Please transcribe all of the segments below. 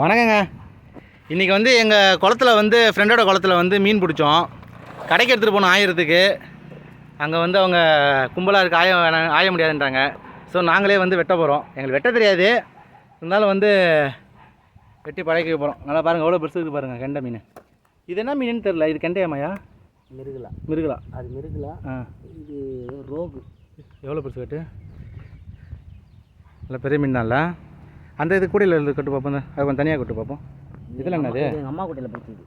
வணக்கங்க. இன்றைக்கி வந்து எங்கள் குளத்துல வந்து ஃப்ரெண்டோட குளத்துல வந்து மீன் பிடிச்சோம். கடைக்கு எடுத்துகிட்டு போனோம் ஆயிரத்துக்கு. அங்கே வந்து அவங்க கும்பலாக இருக்க ஆய ஆய முடியாதுன்றாங்க. ஸோ நாங்களே வந்து வெட்ட போகிறோம் எங்களுக்கு வெட்ட தெரியாது. இருந்தாலும் வந்து வெட்டி பழக்க போகிறோம் நல்லா பாருங்கள் எவ்வளோ பெருசு இருக்குது பாருங்கள் கெண்டை மீன். இது என்ன மீனுன்னு தெரில இது கெண்டையாமையா மிருகலா. மிருகலா. அது மிருகலா. ஆ. இது ரோகு எவ்வளோ பெருசு கட்டு நல்ல பெரிய மீன் தான்ல. அந்த இது கூடையில் இருந்து கட்டு பார்ப்போம் அது கொஞ்சம் தனியாக கட்டு பார்ப்போம். இதில் என்னது? எங்கள் அம்மா குட்டையில் பிடிச்சது.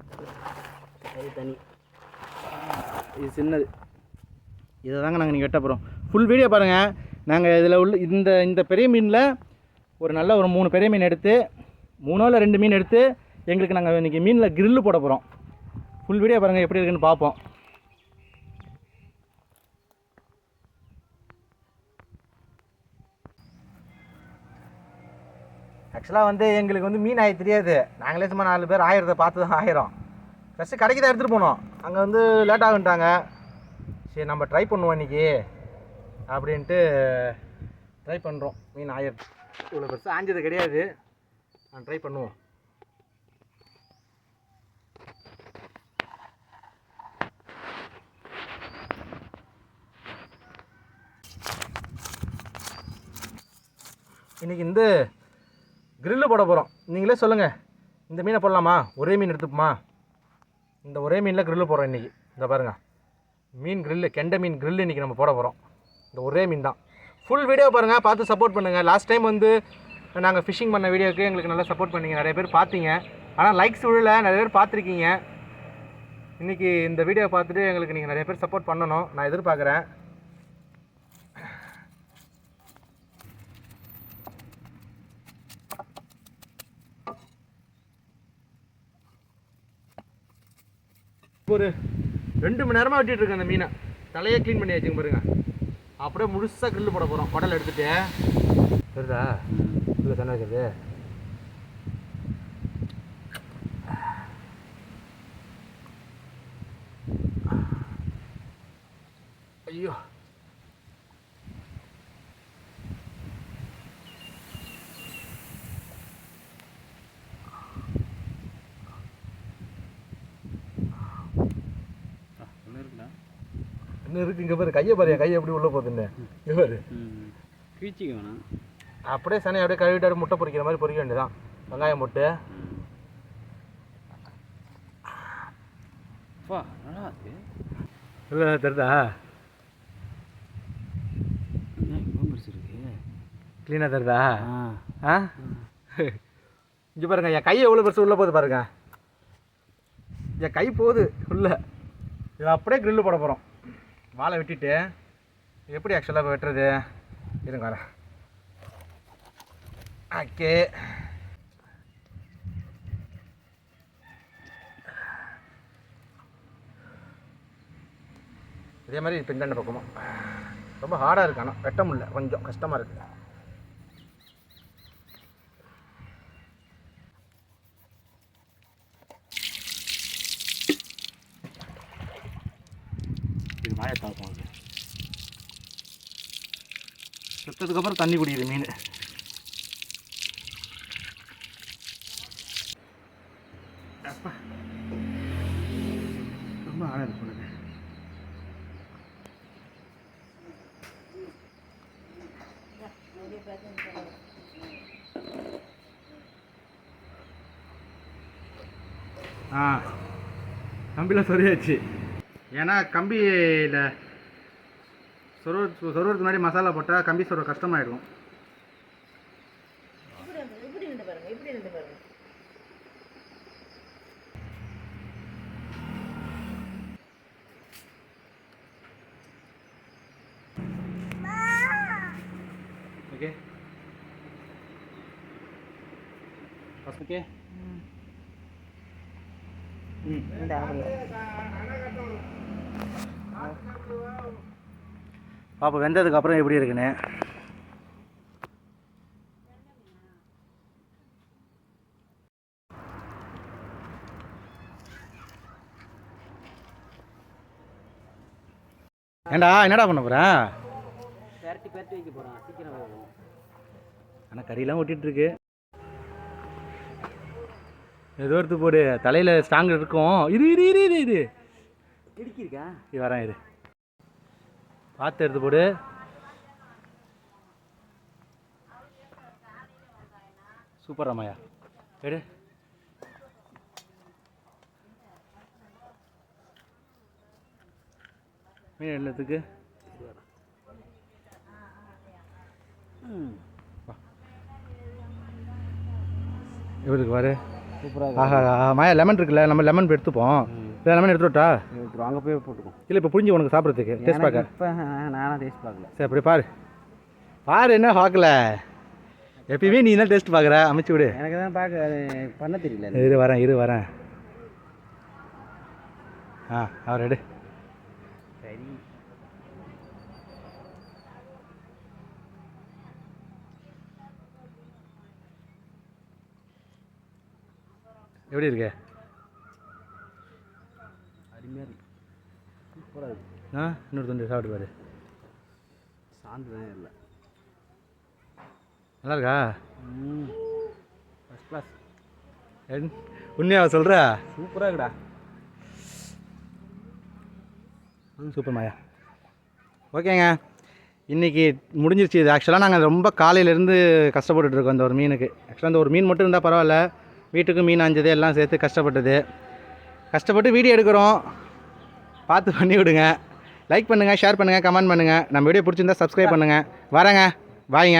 அது தனி. இது சின்னது. இதை தாங்க நாங்கள் நீங்கள் வெட்ட போகிறோம் ஃபுல் வீடியோ பாருங்கள் நாங்கள் இதில் உள்ள இந்த இந்த பெரிய மீனில் ஒரு நல்ல ஒரு மூணு பெரிய மீன் எடுத்து மூணோ இல்லை ரெண்டு மீன் எடுத்து எங்களுக்கு நாங்கள் இன்றைக்கி மீனில் கிரில்லு போட போகிறோம் ஃபுல் வீடியோ பாருங்கள் எப்படி இருக்குன்னு பார்ப்போம். ஆக்சுவலாக வந்து எங்களுக்கு வந்து மீன் ஆய தெரியாது. நாங்களே சும்மா நாலு பேர் ஆயிரத்தை பார்த்து தான் ஆயிரம். ஃபஸ்ட்டு கடைக்கு தான் எடுத்துகிட்டு போனோம். அங்கே வந்து லேட் ஆகுன்ட்டாங்க சரி நம்ம ட்ரை பண்ணுவோம் இன்னைக்கு. அப்படின்ட்டு ட்ரை பண்ணுறோம் மீன் ஆயிரம் இவ்வளோ பெருசாக ஆஞ்சது கிடையாது. நான் ட்ரை பண்ணுவோம். இன்னைக்கு இந்த கிரில்லு போட போகிறோம் நீங்களே சொல்லுங்கள் இந்த மீனை போடலாமா? ஒரே மீன் எடுத்துப்போமா? இந்த ஒரே மீனில் கிரில்லு போடுறோம் இன்றைக்கி இந்த பாருங்கள் மீன் கிரில்லு கெண்டை மீன் கிரில்லு இன்றைக்கி நம்ம போட போகிறோம் இந்த ஒரே மீன் தான். ஃபுல் வீடியோ பாருங்கள் பார்த்து சப்போர்ட் பண்ணுங்கள் லாஸ்ட் டைம் வந்து நாங்கள் ஃபிஷிங் பண்ண வீடியோக்கு எங்களுக்கு நல்லா சப்போர்ட் பண்ணிங்க. நிறைய பேர் பார்த்தீங்க. ஆனால் லைக்ஸ் விழல நிறைய பேர் பார்த்துருக்கீங்க. இன்றைக்கி இந்த வீடியோ பார்த்துட்டு எங்களுக்கு நீங்கள் நிறைய பேர் சப்போர்ட் பண்ணணும். நான் எதிர்பார்க்குறேன். ஒரு ரெண்டு மணி நேரமாக வெட்டிட்டு இருக்கேன் அந்த மீனை. தலையை க்ளீன் பண்ணி வச்சுங்க பாருங்க. அப்படியே முழுசாக கிரில் போட போகிறோம் குடல் எடுத்துகிட்டு தெரியுதா? இல்லை தானே இருக்குது ஐயோ. இன்னும் இருக்கு இங்கே பாரு கையை பாரு கையை எப்படி உள்ளே போகுதுன்னு. இங்கே பாரு. கிழிச்சிக்க வேணாம். அப்படியே சனி அப்படியே கழுவிட்டு முட்டை பொரிக்கிற மாதிரி பொரிக்க வேண்டியதான் வெங்காயம் போட்டு. நல்லா தெரிதா க்ளீனாக தெரிதா ஆ ஆ. இங்கே பாருங்க என் கை எவ்வளோ பெருசு உள்ளே போகுது பாருங்க. என் கை போகுது உள்ள. இதை அப்படியே கிரில்லு போட போகிறோம் வாழை வெட்டிட்டு எப்படி ஆக்சுவலாக வெட்டுறது? இருங்க வரேன் ஓகே. இதே மாதிரி பின்னாண்ட பக்கமும். ரொம்ப ஹார்டாக இருக்கு ஆனால் வெட்ட முடியல. கொஞ்சம் கஷ்டமாக இருக்குது இது தாக்கும் அது செத்ததுக்கப்புறம் தண்ணி குடிக்குது மீன். ரொம்ப ஆழம் இருக்கு ஆ. கம்பியில் சரியாச்சு ஏன்னா கம்பியில் சொருவ சொருவதுக்கு முன்னாடி மசாலா போட்டால் கம்பி சொருவ கஷ்டமாயிடும். ஓகே. ஓகே? ம். இந்த பாப்பா வெந்ததுக்கு அப்புறம் எப்படி இருக்குன்னு? ஏண்டா என்னடா பண்ண போற? பெரட்டி பெரட்டி வைக்க போகிறான் சீக்கிரம் வேகும் ஆனால் கறியெல்லாம் ஒட்டிட்டு இருக்கு ஏதோ எடுத்து போடு. தலையில் ஸ்ட்ராங் இருக்கும். இரு இரு இரு இரு இரு. இடிக்கிருக்கா இது வரேன் இரு. பார்த்து எடுத்து போடு. சூப்பர் ராமையா. எடு. மீன் எடுத்துக்கு ம் எப்படி இருக்கு பாரு? சூப்பராக ஆஹா மாயா லெமன் இருக்குல்ல நம்ம லெமன் எடுத்துப்போம். இல்லை லெமன் எடுத்துட்டா அங்கே போய் போட்டுக்கோ. இல்லை இப்போ புரிஞ்சு உனக்கு சாப்பிட்றதுக்கு. டேஸ்ட் பார்க்க. இப்போ நானாக டேஸ்ட் பார்க்கல. சரி அப்படி பாரு. பாரு என்ன பார்க்கல. எப்பயுமே நீ தான் டேஸ்ட் பார்க்குற. அமைச்சு விடு. எனக்கு தான் பார்க்க பண்ண தெரியல இரு வரேன் இரு வரேன். ஆ அவர் எடு. சரி. எப்படி இருக்கு அருமையாக இருக்கு சூப்பராக ஆ? இன்னொரு துண்டு சாப்பிட்டு பாரு. சாந்து இல்லை. நல்லா இருக்கா ம் ஃபஸ்ட் கிளாஸ் உண்மையாவா சொல்கிற சூப்பராக இருக்குடா. சூப்பர் மாயா. ஓகேங்க. இன்றைக்கி முடிஞ்சிருச்சு இது. ஆக்சுவலாக நாங்கள் ரொம்ப காலையிலேருந்து கஷ்டப்பட்டுட்டு இருக்கோம் இந்த ஒரு மீனுக்கு. ஆக்சுவலாக இந்த ஒரு மீன் மட்டும் இருந்தால் பரவாயில்ல. வீட்டுக்கு மீன் அஞ்சது எல்லாம் சேர்த்து கஷ்டப்பட்டது. கஷ்டப்பட்டு வீடியோ எடுக்கிறோம். பார்த்து பண்ணி விடுங்க. லைக் பண்ணுங்கள் ஷேர் பண்ணுங்கள் கமெண்ட் பண்ணுங்கள் நம்ம வீடியோ பிடிச்சிருந்தா சப்ஸ்கிரைப் பண்ணுங்கள் வரேங்க வாங்க